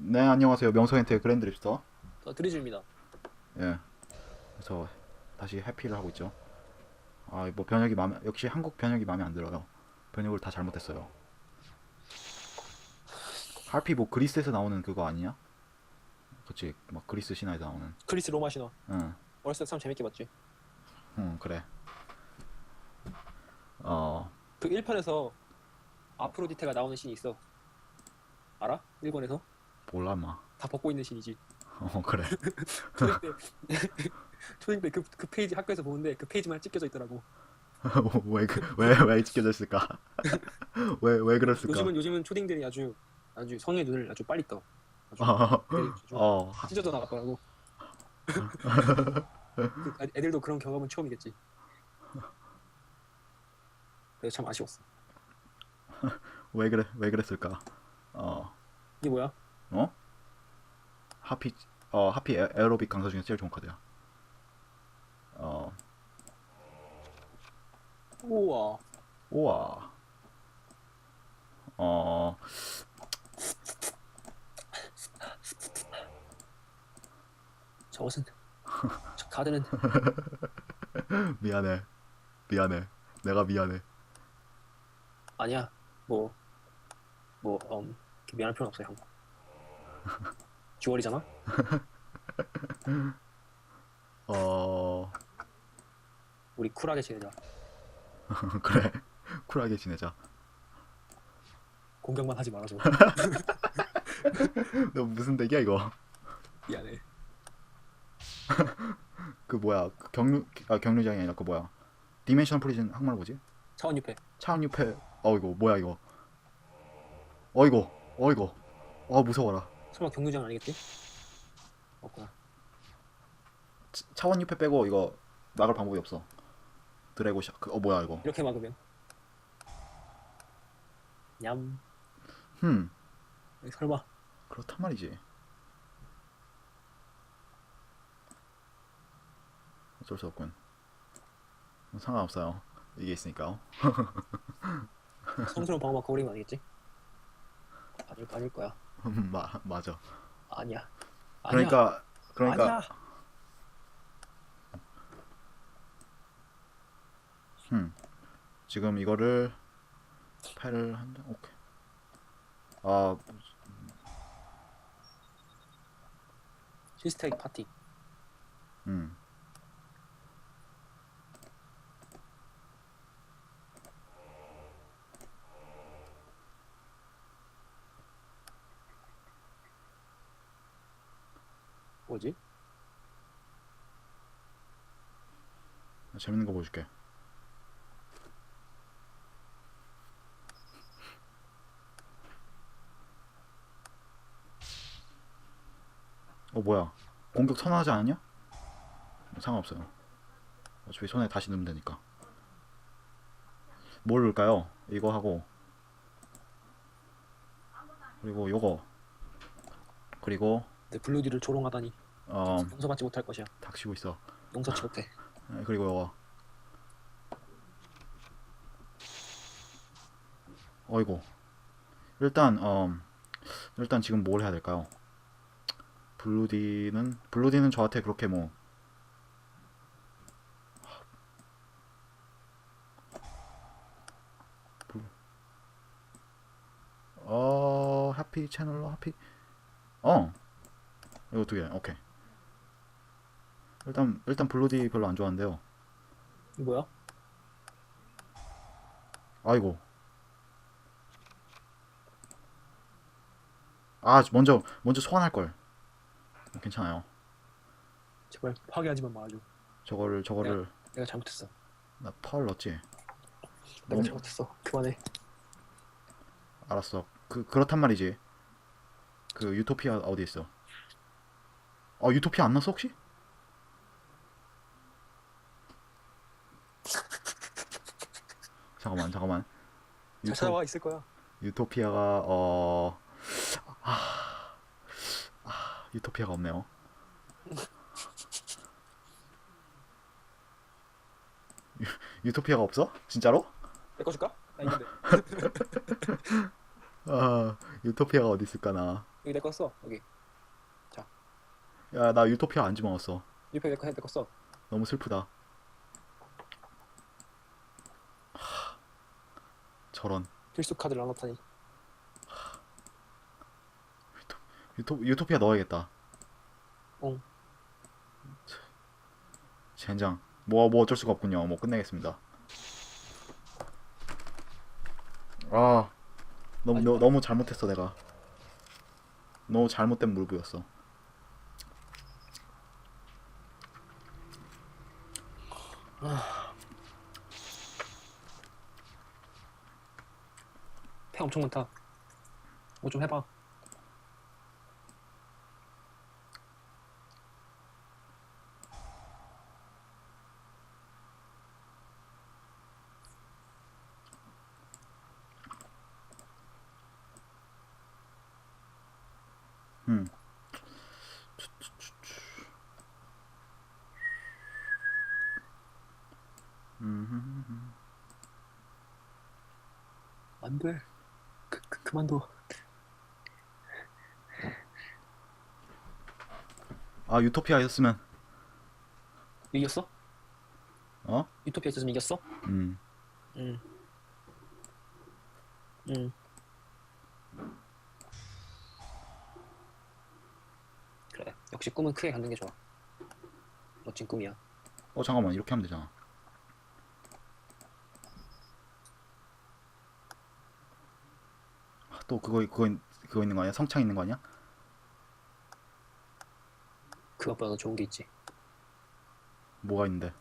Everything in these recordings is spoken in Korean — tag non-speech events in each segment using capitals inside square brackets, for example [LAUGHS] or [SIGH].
네 안녕하세요. 명성엔트의 그랜드립스터. 저 드리즈입니다. 예. 그래서 다시 해피를 하고 있죠. 아 뭐 변혁이 마음에 역시 한국 변혁이 마음에 안 들어요. 변혁을 다 잘못했어요. 할피 뭐 그리스에서 나오는 그거 아니냐 그치? 막 그리스 신화에서 나오는. 크리스 로마 신화. 응, 어렸을 때 참 재밌게 봤지. 응 그래. 어. 그 1편에서 아프로디테가 나오는 신이 있어. 알아? 일본에서 몰라 마 다 벗고 있는 신이지. 어 그래 [LAUGHS] 초딩 때 [LAUGHS] 초딩 때그 그 페이지 학교에서 보는데 그 페이지만 찍혀져 있더라고. [LAUGHS] 왜그왜왜 찍혀져 있을까 왜 왜 그랬을까 요즘은 요즘은 초딩들이 아주 아주 성의 눈을 아주 빨리 떠. 아주 어, 애들이 아주 어 찢어져 나갔더라고. 그 애들도 그런 경험은 처음이겠지. 그래서 참 아쉬웠어. 왜 그래 왜 그랬을까 어 이게 뭐야? 어? 하피 어 하피 에- 에어로빅 강사 중에 제일 좋은 카드야. 어 우와. 우와. 어 저것은 저 카드는 [LAUGHS] 미안해 미안해 내가 미안해. 아니야 뭐 뭐 음, 미안할 필요는 없어요 형 주얼이잖아? [LAUGHS] 어. 우리 쿨하게 지내자. [LAUGHS] 그래. 쿨하게 지내자. 공격만 하지 말아줘. [LAUGHS] 너 무슨 덱이야 이거? 미안해. 그 뭐야 그 경류 아 경류장이 아니라 그 뭐야? 디멘션 프리즌 한말 뭐지? 차원 유패. 차원 유패. 어 이거 뭐야 이거? 어 이거. 어 이거. 어 무서워라. 설마 경유장 아니겠지? 없구나 차- 차원 유패 빼고 이거 막을 방법이 없어. 드래고 샤크 어 뭐야 이거? 이렇게 막으면 냠 흠 설마 그렇단 말이지. 어쩔 수 없군. 상관없어요. 이게 있으니까요. [LAUGHS] 성스러운 방어막 거울이면 아니겠지? 아닐, 아닐 거야 마 맞아. 아니야 아니야 그러니까 그러니까 아니야 음 지금 이거를 패를 한다. 오케이. 아 시스테이크 파티 음. 뭐지? 재밌는 거 보여줄게. 어 뭐야? 공격 선언하지 않았냐? 상관없어요. 어차피 손에 다시 넣으면 되니까. 뭘 넣을까요? 이거 하고 그리고 요거 그리고 내 블루디를 조롱하다니. 어. 용서받지 못할 것이야. 닥치고 있어. 용서치 못해. [LAUGHS] 네, 그리고 요거. 어이고 일단 음 일단 지금 뭘 해야 될까요? 블루디는 블루디는 저한테 그렇게 뭐. 어 하피 채널로 하피. 어 이거 두 개 오케이 일단 일단 블루디 별로 안. 이거 뭐야? 아이고. 아 먼저 먼저 소환할 걸. 괜찮아요. 제발 파괴하지만 말아줘 저거를 저거를 내가 잘못했어 나펄 넣었지. 내가 너무- 잘못했어 그만해 알았어. 그 그렇단 말이지. 그 유토피아 어디 있어? 어 유토피아 안 넣었어 혹시? [LAUGHS] 잠깐만 잠깐만. 잘 찾아와 있을 거야 유토피아가 어 아, 아, 유토피아가 없네요. 유, [LAUGHS] 유토피아가 없어? 진짜로? 내 거 줄까? 나 있는데 [LAUGHS] 아 유토피아가 어디 있을까나. 여기 내 거 써. 여기. 야 나 유토피아 안 집어넣었어. 옆에 내거 내거 써. 너무 슬프다. 하, 저런. 필수 카드를 안 넣다니. 유토, 유토피아 넣어야겠다. 어. 젠장. 뭐, 뭐 어쩔 수가 없군요. 뭐 끝내겠습니다. 아 너무 너, 너무 잘못했어 내가. 너무 잘못된 물부였어 폐 엄청 많다. 뭐 좀 해봐. 안 돼. 그, 그 그만둬. 아 유토피아였으면 이겼어? 어? 유토피아 있었으면 이겼어? 음 응. 응. 그래. 역시 꿈은 크게 갖는 게 좋아. 멋진 꿈이야. 어 잠깐만 이렇게 하면 되잖아 또 그거 그거 있- 그거 있는 거 아니야? 성창 있는 거 아니야? 그것보다 더 좋은 게 있지. 뭐가 있는데?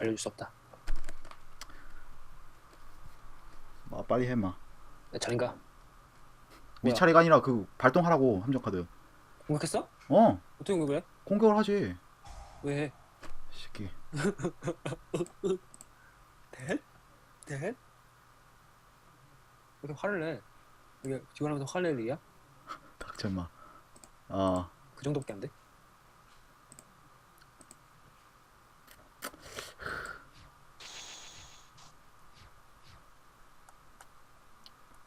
알려줄 수 없다. 아 빨리 해마. 내 차례인가? 네 뭐야? 차례가 아니라 그 발동하라고 함정 카드. 공격했어? 어 어떻게 공격을 해? 공격을 하지. 왜 해? 이 새끼. [LAUGHS] 대? 대? 왜 이렇게 화를 내? 이게 지원하면서 일이야? 닥쳐 임마. 아그 정도밖에 안 돼?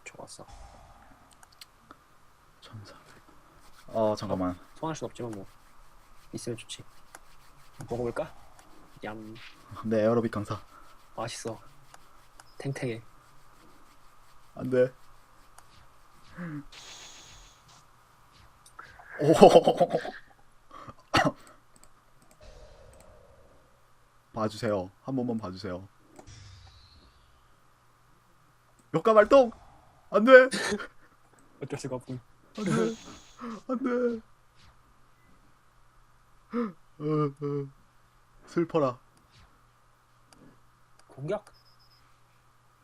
좋았어. 천사. 어 잠깐만. 소환할 순 없지만 뭐 있으면 좋지. 먹어볼까? 얌 내 에어로빅 강사. 맛있어. 탱탱해. 안돼. 오. [LAUGHS] 봐주세요. 한 번만 봐주세요. 효과 발동. 안 돼. 어쩔 수가 없군. 안 돼. 안 돼. 어, 어. 슬퍼라. 공격?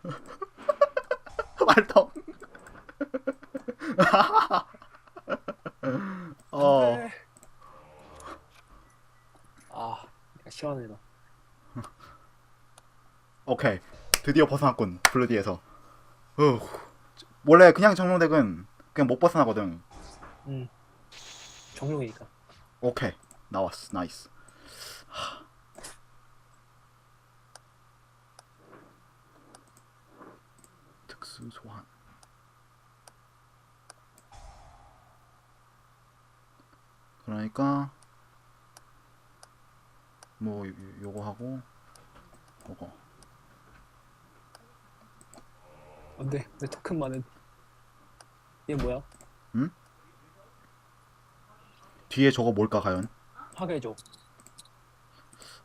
[LAUGHS] 발동. 어. 아, 애다. 오케이 드디어 벗어났군 블루디에서 후. 원래 그냥 정로덱은 그냥 못 벗어나거든 응. 정룡이니까. 오케이 나왔어 나이스 하. 특수 소환 그러니까 뭐 요- 요거 하고 요거 안 돼. 내 토큰만은. 얘 뭐야? 뒤에 저거 뭘까 과연 파괴해줘.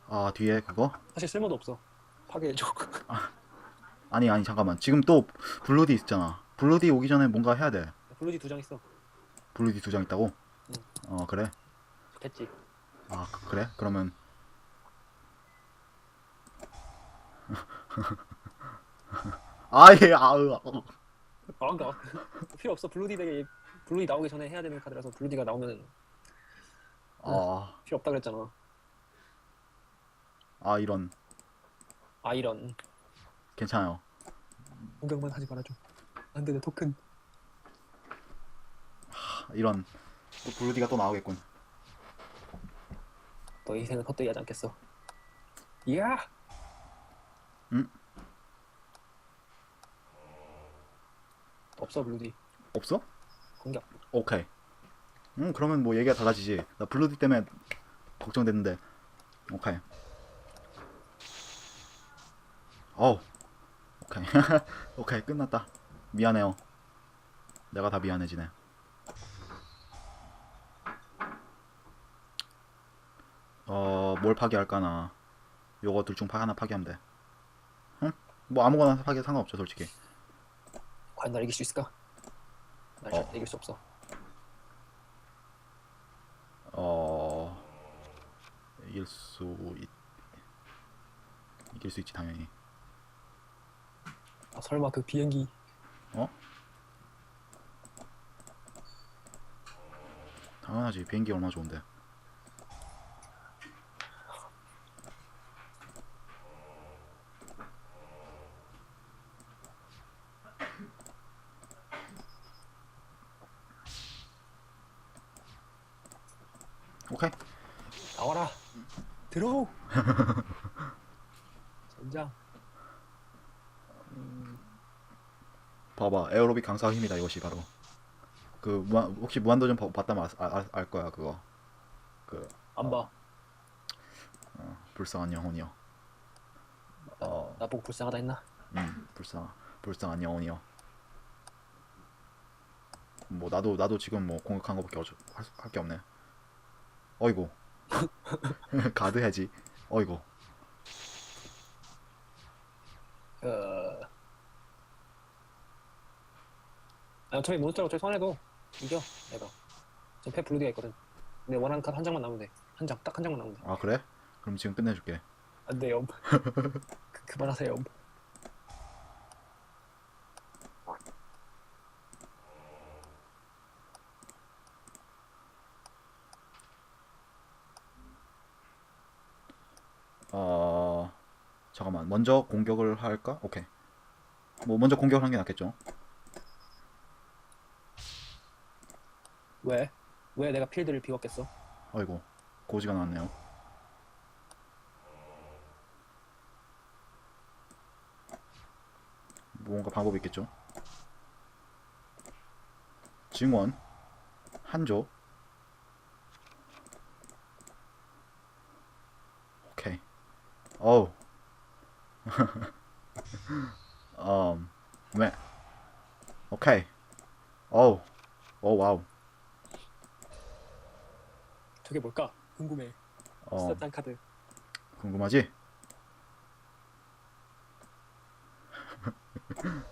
아 뒤에 그거 사실 쓸모도 없어. 파괴해줘. [LAUGHS] 아니 아니 잠깐만 지금 또 블루디 있잖아 블루디 오기 전에 뭔가 해야 돼 블루지 두장 있어. 블루디 두 장 있다고 어 그래 됐지. 아 그- 그래 그러면 아예 아으 아으. 아, 그러니까 필요 없어. 블루디 덱에 블루디 나오기 전에 해야 되는 카드라서 블루디가 나오면 아, 필요 없다 그랬잖아. 아 이런 아 이런 괜찮아요 공격만 하지 말아줘. 안 돼, 내 토큰. 아, 이런 또 블루디가 또 나오겠군 너희 인생은 헛되이 하지 않겠어. 이야. 응? 없어 블루디. 없어? 공격. 오케이 응 그러면 뭐 얘기가 달라지지 나 블루디 때문에 걱정됐는데 오케이 어우 오케이 [LAUGHS] 오케이 끝났다 미안해요 내가 다 미안해지네 어 뭘 파괴할까나 요거 둘 중 하나 파괴하면 돼 응? 뭐 아무거나 파괴 상관없죠 솔직히 과연 날 이길 수 있을까? 날 어. 절대 이길 수 없어. 어 이길 수 있... 이길 수 있지 당연히 아, 설마 그 비행기 당연하지 비행기 얼마나 좋은데 오케이 나와라. 들어. 전장. 봐봐 에어로빅 강사 힘이다 이것이 바로 그 무한, 혹시 무한도전 봐- 봤다면 알, 알, 알 거야 그거 그 안 봐. 불쌍한 영혼이여 어 나보고 불쌍하다 했나? 음, 불쌍 불쌍한 영혼이요. 뭐 나도 나도 지금 뭐 공격한 거밖에 할 게 없네. 어이구. [LAUGHS] 가드 해지. 어이구. 그. 아, 저희 몬스터라고 저희 손해도 이겨 내가. 저패 블루디가 있거든. 내 원하는 카드 한 장만 나오면 돼. 한 장, 딱 한 장만 나오면 돼. 아 그래? 그럼 지금 끝내줄게. 안 돼요. [LAUGHS] 그, 그만하세요. 어 잠깐만. 먼저 공격을 할까? 오케이. 뭐 먼저 공격을 하는 게 낫겠죠. 왜? 왜 내가 필드를 비웠겠어? 어이구. 고지가 나왔네요. 뭔가 방법이 있겠죠. 증원 한조 오케이 어우 [LAUGHS] 음, 네 오케이 어우 오 와우 저게 뭘까? 궁금해. 어 스타탄 카드. 궁금하지? [LAUGHS]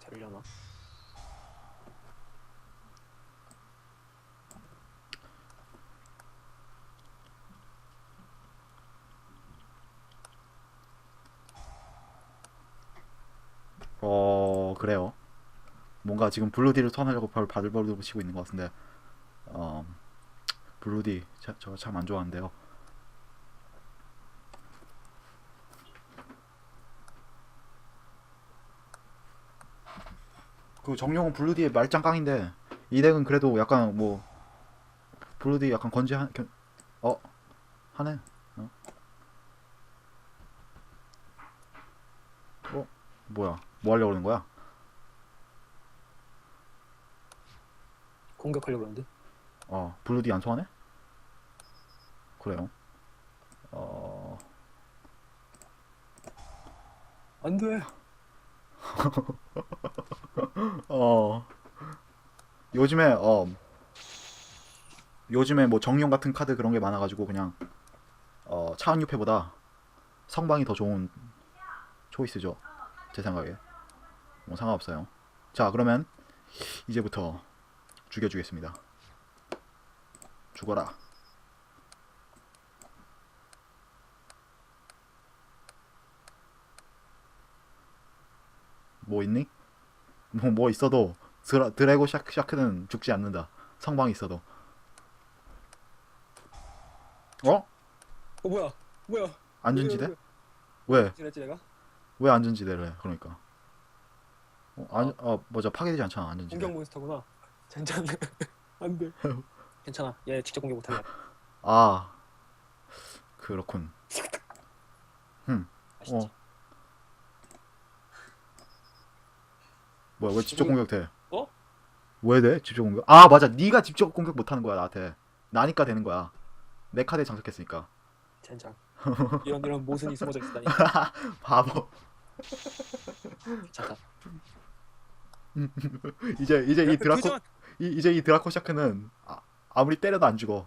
되려나? 어 그래요. 뭔가 지금 블루디를 선하려고 별 바들바들 치고 있는 것 같은데, 어 블루디 저 참 안 좋아하는데요. 그 정용은 블루디의 말짱깡인데 이 덱은 그래도 약간 뭐 블루디 약간 건지한 견- 어 하네. 어? 어 뭐야? 뭐 하려고 그러는 거야? 공격하려고 그러는데? 어, 블루디 안 통하네? 그래요. 어, 안 돼. [LAUGHS] 어, 요즘에, 어, 요즘에 뭐 정령 같은 카드 그런 게 많아가지고 그냥, 어, 차은유패보다 성방이 더 좋은 초이스죠. 제 생각에. 뭐 상관없어요. 자, 그러면 이제부터 죽여주겠습니다. 죽어라. 뭐 있니? 뭐, 뭐 있어도 드라, 드래고 샤크, 샤크는 죽지 않는다. 성방이 있어도. 어? 어 뭐야? 뭐야? 안전지대? 왜? 지냈지 내가? 왜 안전지대를 해? 그러니까. 어, 안, 어, 뭐죠? 파괴되지 않잖아, 안전지대. 공격 몬스터구나. 젠장. [LAUGHS] 안 돼. 괜찮아. 얘 직접 공격 못하게. 아, 그렇군. 아시지? 어. 뭐야 왜 직접 공격 돼? 어? 왜 돼? 직접 공격? 아 맞아 네가 직접 공격 못 하는 거야 나한테. 나니까 되는 거야. 내 카드에 장착했으니까. 젠장. 이런 이런 모순이 숨어져 있다니. [LAUGHS] 바보. 괜찮다. [LAUGHS] 이제 이제 이 드라코 교전! 이, 이제 이 드라코 샤크는 아, 아무리 때려도 안 죽어.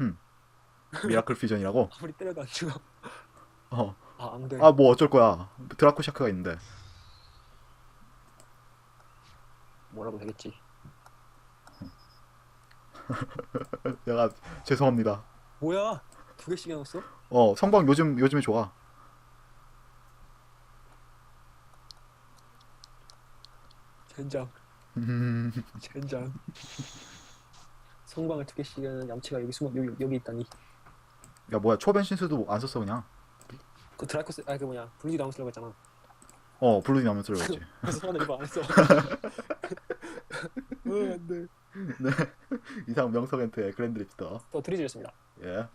음. 미라클 퓨전이라고? [LAUGHS] 아무리 때려도 안 죽어. 어. 아, 안 돼. 아 뭐 어쩔 거야. 드라코 샤크가 있는데. 뭐라도 되겠지. [LAUGHS] 내가 죄송합니다. 뭐야? 두 개씩 해놨어? 어 성방 요즘 요즘에 좋아. 젠장. 음, 젠장. 성광을 두 개씩 하는 얌체가 여기 숨어 여기 여기 있다니. 야 뭐야 초벤 신수도 안 썼어 그냥. 그 드라이코스 아 그 뭐냐 블루디 나온 쓰려고 했잖아. 어 블루디 나면 쓰려고 했지. [LAUGHS] 그래서 소환을 이거 안 했어. [LAUGHS] 어, 안 돼. 이상 명석엔트의 그랜드 리프터. 또 드리즈였습니다. 예.